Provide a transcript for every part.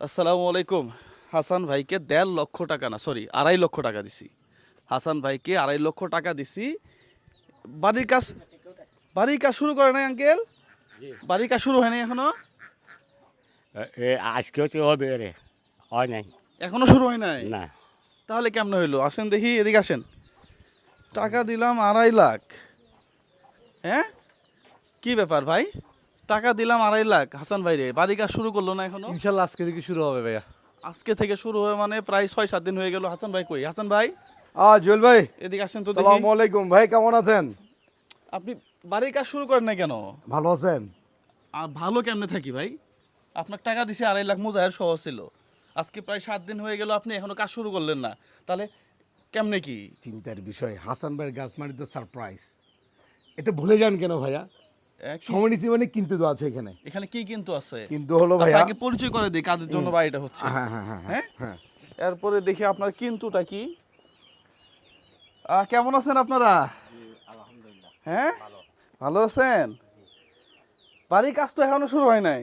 আসসালামু আলাইকুম। হাসান ভাইকে দেড় লক্ষ টাকা না সরি আড়াই লক্ষ টাকা দিছি। হাসান ভাইকে আড়াই লক্ষ টাকা দিছি। বাড়ির কাজ বাড়ির কাজ শুরু করে নাই আঙ্কেল বাড়ির কাজ শুরু হয় নাই এখনও? আজকেও তো হবে রে হয় নাই। এখনও শুরু হয় নাই? না। তাহলে কেমন হইল? আসেন দেখি এদিকে আসেন। টাকা দিলাম আড়াই লাখ। হ্যাঁ? কি ব্যাপার ভাই? টাকা দিলাম আড়াই লাখ। হাসান ভাই রে বাড়ি কাজ শুরু করল না এখনও? ইনশাল্লাহ আজকে থেকে শুরু হবে ভাইয়া। আজকে থেকে শুরু হয়ে মানে প্রায় ছয় সাত দিন হয়ে গেল। হাসান ভাই কই? হাসান ভাই? আ জুয়েল ভাই। এদিকে আসেন তো আলাইকুম। ভাই কেমন আছেন? আপনি বাড়ির কাজ শুরু করেন না কেন? ভালো আছেন? আর ভালো কেমনে থাকি ভাই? আপনার টাকা দিছে আড়াই লাখ মোজাহের সহ ছিল। আজকে প্রায় সাত দিন হয়ে গেল আপনি এখনও কাজ শুরু করলেন না। তাহলে কেমনে কি? চিন্তার বিষয় হাসান ভাইয়ের গাছমারিতে সারপ্রাইজ এটা ভুলে যান কেন ভাইয়া? নিছি মানে কিনতে তো আছে এখানে। এখানে কি কিন্তু আছে? কিন্তু হলো আচ্ছা, আগে পরিচয় করে দিই কাদের জন্য বাড়িটা হচ্ছে। হ্যাঁ হ্যাঁ হ্যাঁ হ্যাঁ হ্যাঁ? এরপরে দেখি আপনার কিন্তুটা কি। কেমন আছেন আপনারা? হ্যাঁ? ভালো। আছেন? বাড়ির কাজ তো এখনও শুরু হয় নাই?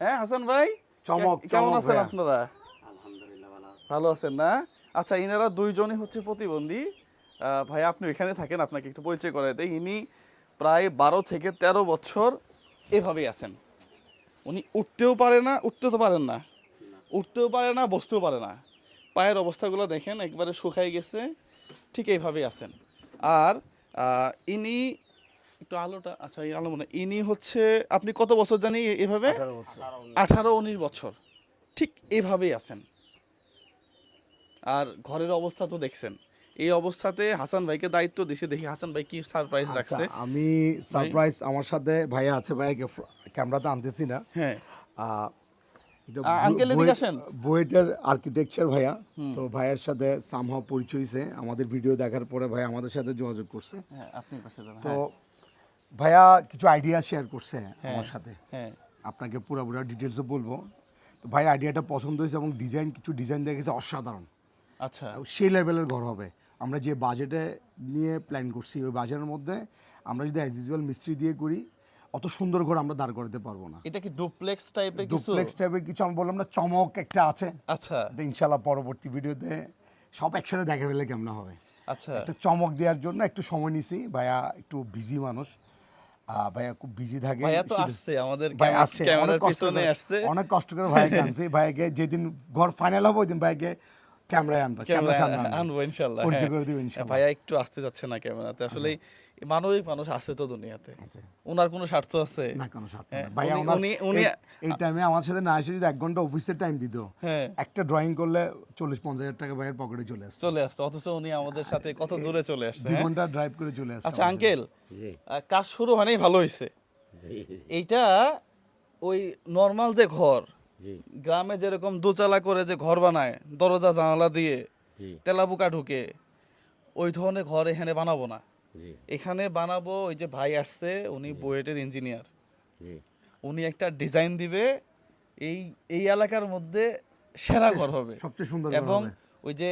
হ্যাঁ হাসান ভাই? চমক, কেমন আছেন। আপনারা? ভালো আছেন না? আচ্ছা ইনারা দুইজনই হচ্ছে প্রতিবন্ধী। ভাই আপনি এখানে থাকেন আপনাকে একটু পরিচয় করে দেয় ইনি প্রায় বারো থেকে তেরো বছর এভাবেই আছেন। উনি উঠতেও পারে না উঠতে তো পারেন না। উঠতেও পারে না বসতেও পারে না। পায়ের অবস্থাগুলো দেখেন একবারে শুকাই গেছে ঠিক এইভাবেই আছেন। আর ইনি একটু আলোটা আচ্ছা এই আলো মনে। ইনি হচ্ছে আপনি কত বছর জানি এভাবে? আঠারো উনিশ বছর। ঠিক এভাবেই আছেন। আর ঘরের অবস্থা তো দেখছেন। এই অবস্থাতে হাসান ভাইকে দায়িত্ব দিছে। দেখি হাসান ভাই কি সারপ্রাইজ আচ্ছা, রাখছে। আমি সারপ্রাইজ আমার সাথে ভাইয়া আছে ভাইয়াকে ক্যামেরাতে আনতেছি না। হ্যাঁ। আঙ্কেল এদিকে আসেন। বুয়েটের আর্কিটেকচার ভাইয়া। তো ভাইয়ের সাথে সামহাও পরিচয় হয়েছে। আমাদের ভিডিও দেখার পরে ভাই আমাদের সাথে যোগাযোগ করছে। হ্যাঁ আপনি তো ভাইয়া কিছু আইডিয়া শেয়ার করছে আমার সাথে। হ্যাঁ। আপনাকে পুরো পুরো ডিটেলসও বলব। তো ভাই আইডিয়াটা পছন্দ হয়েছে এবং ডিজাইন কিছু ডিজাইন দেখেছে অসাধারণ। আচ্ছা। সেই লেভেলের ঘর হবে। আমরা যে বাজেটে নিয়ে প্ল্যান করছি ওই বাজেটের মধ্যে আমরা যদি অ্যাজ ইউজুয়াল মিস্ত্রি দিয়ে করি অত সুন্দর ঘর আমরা দাঁড় করাতে পারব না। এটা কি ডুপ্লেক্স টাইপের কিছু? ডুপ্লেক্স টাইপের কিছু আমি বললাম না চমক একটা আছে। আচ্ছা। এটা ইনশাল্লাহ পরবর্তী ভিডিওতে সব একসাথে দেখা ফেলে কেমন হবে। আচ্ছা। একটা চমক দেওয়ার জন্য একটু সময় নিছি ভাইয়া একটু বিজি মানুষ। ভাইয়া খুব বিজি থাকে। ভাইয়া তো আসছে আমাদের ভাই ক্যামেরা- আসছে। ক্যামেরার অনেক কষ্ট পিছনে করে আসছে। অনেক কষ্ট করে ভাইয়াকে আনছি। ভাইয়াকে যেদিন ঘর ফাইনাল হবে ওই দিন ভাইয়াকে ক্যামেরায় আনব ক্যামেরার সামনে আনব। পরিচয় হ্যাঁ। করে দিব ইনশাল্লাহ। ভাইয়া একটু আসতে যাচ্ছে না ক্যামেরাতে। আসলে মানবিক মানুষ আছে তো দুনিয়াতে। আচ্ছা। ওনার কোনো স্বার্থ আছে? না কোনো স্বার্থ হ্যাঁ, ভাইয়া উনি- উনি- এই- টাইমে আমার সাথে না এসে যদি এক ঘণ্টা অফিসের টাইম দিত হ্যাঁ। একটা ড্রয়িং করলে চল্লিশ পঞ্চাশ হাজার টাকা ভাইয়ের পকেটে চলে আসছে চলে আসছে অথচ উনি আমাদের সাথে কত দূরে চলে আসছে দুই হ্যাঁ? ঘণ্টা ড্রাইভ করে চলে আসছে আচ্ছা আঙ্কেল কাজ শুরু হয়নি ভালো হয়েছে এইটা ওই নর্মাল যে ঘর গ্রামে যেরকম দোচালা করে যে ঘর বানায় দরজা জানালা দিয়ে তেলাপোকা ঢুকে ওই ধরনের ঘর এখানে বানাবো না। এখানে বানাবো ওই যে ভাই আসছে উনি বুয়েটের ইঞ্জিনিয়ার উনি একটা ডিজাইন দিবে এই এই এলাকার মধ্যে সেরা ঘর হবে। সবচেয়ে সুন্দর এবং ওই যে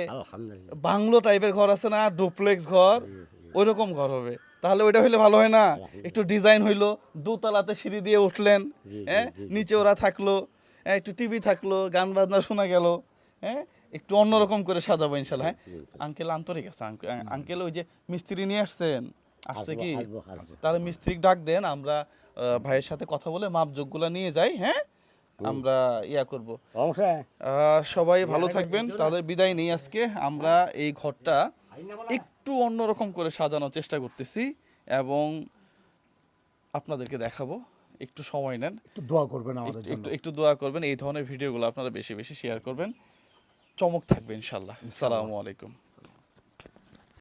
বাংলো টাইপের ঘর আছে না ডুপ্লেক্স ঘর ওই রকম ঘর হবে। তাহলে ওইটা হইলে ভালো হয় না? একটু ডিজাইন হইল দুতলাতে সিঁড়ি দিয়ে উঠলেন হ্যাঁ। নিচে ওরা থাকল। একটু টিভি থাকল গান বাজনা শোনা গেল হ্যাঁ একটু অন্যরকম করে সাজাবো ইনশাল্লাহ হ্যাঁ। আঙ্কেল আন্তরিক আছে আঙ্কেল- ওই যে মিস্ত্রি নিয়ে আসছেন আসছে কি। তাহলে মিস্ত্রি ডাক দেন আমরা ভাইয়ের সাথে কথা বলে মাপযোগগুলো নিয়ে যাই হ্যাঁ? আমরা ইয়া করব। আহ, সবাই ভালো থাকবেন তাহলে বিদায় নেই আজকে। আমরা এই ঘরটা একটু অন্যরকম করে সাজানোর চেষ্টা করতেছি এবং আপনাদেরকে দেখাবো। একটু সময় নেন। একটু দোয়া করবেন আমাদের একটু- জন্য। একটু একটু দোয়া করবেন। এই ধরনের ভিডিওগুলো আপনারা বেশি বেশি শেয়ার করবেন। চমক থাকবে ইনশাল্লাহ সালামু আলাইকুম।